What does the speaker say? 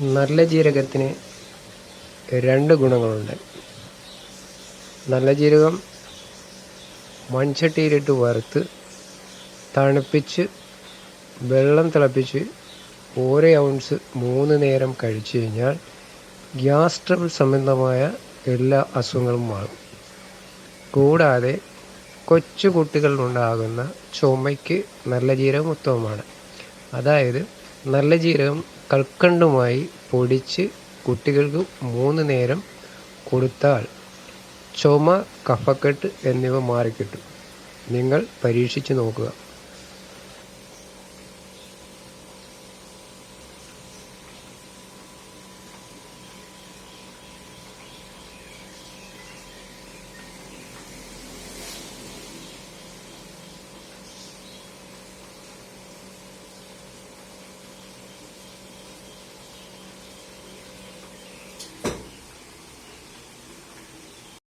നല്ല ജീരകത്തിന് രണ്ട് ഗുണങ്ങളുണ്ട്. നല്ല ജീരകം മൺചട്ടിയിലിട്ട് വറുത്ത് തണുപ്പിച്ച് വെള്ളം തിളപ്പിച്ച് ഓരോ ഔൺസ് മൂന്ന് നേരം കഴിച്ചു കഴിഞ്ഞാൽ ഗ്യാസ് ട്രബിൾ സംബന്ധമായ എല്ലാ അസുഖങ്ങളും മാറും. കൂടാതെ കൊച്ചു കുട്ടികളിലുണ്ടാകുന്ന ചുമയ്ക്ക് നല്ല ജീരകം ഉത്തമമാണ്. അതായത് നല്ല ജീരകം കൽക്കണ്ടുമായി പൊടിച്ച് കുട്ടികൾക്ക് മൂന്ന് നേരം കൊടുത്താൽ ചുമ കഫക്കെട്ട് എന്നിവ മാറിക്കിട്ടും. നിങ്ങൾ പരീക്ഷിച്ച് നോക്കുക.